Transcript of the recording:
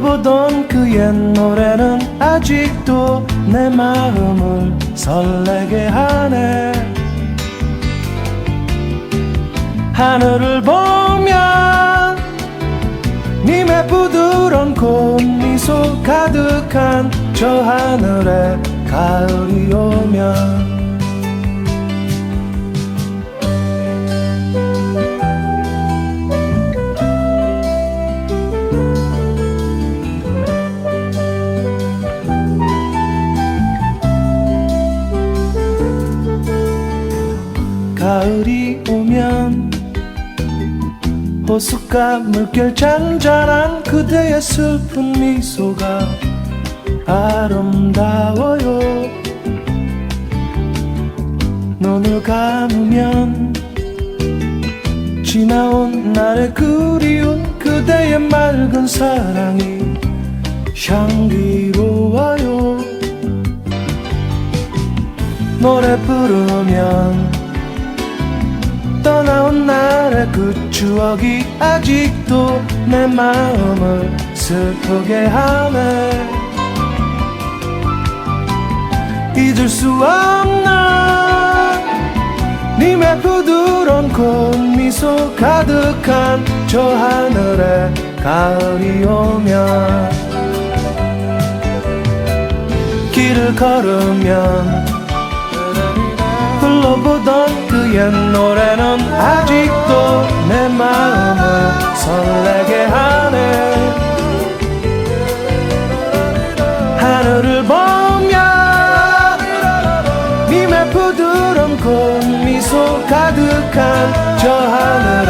불러보던 그옛 노래는 아직도 내 마음을 설레게 하네. 하늘을 보면 님의 부드러운 꽃미소 가득한 저 하늘에 가을 가을이 오면 호숫가 물결 잔잔한 그대의 슬픈 미소가 아름다워요. 눈을 감으면 지나온 날의 그리운 그대의 맑은 사랑이 향기로워요. 노래 부르면 떠나온 날의 그 추억이 아직도 내 마음을 슬프게 하네. 잊을 수 없는 님의 부드러운 꽃미소 가득한 저 하늘에 가을이 오면 길을 걸으면 그옛 노래는 아직도 내 마음을 설레게 하네. 하늘을 보면 님의 부드러운 꽃미소 가득한 저 하늘에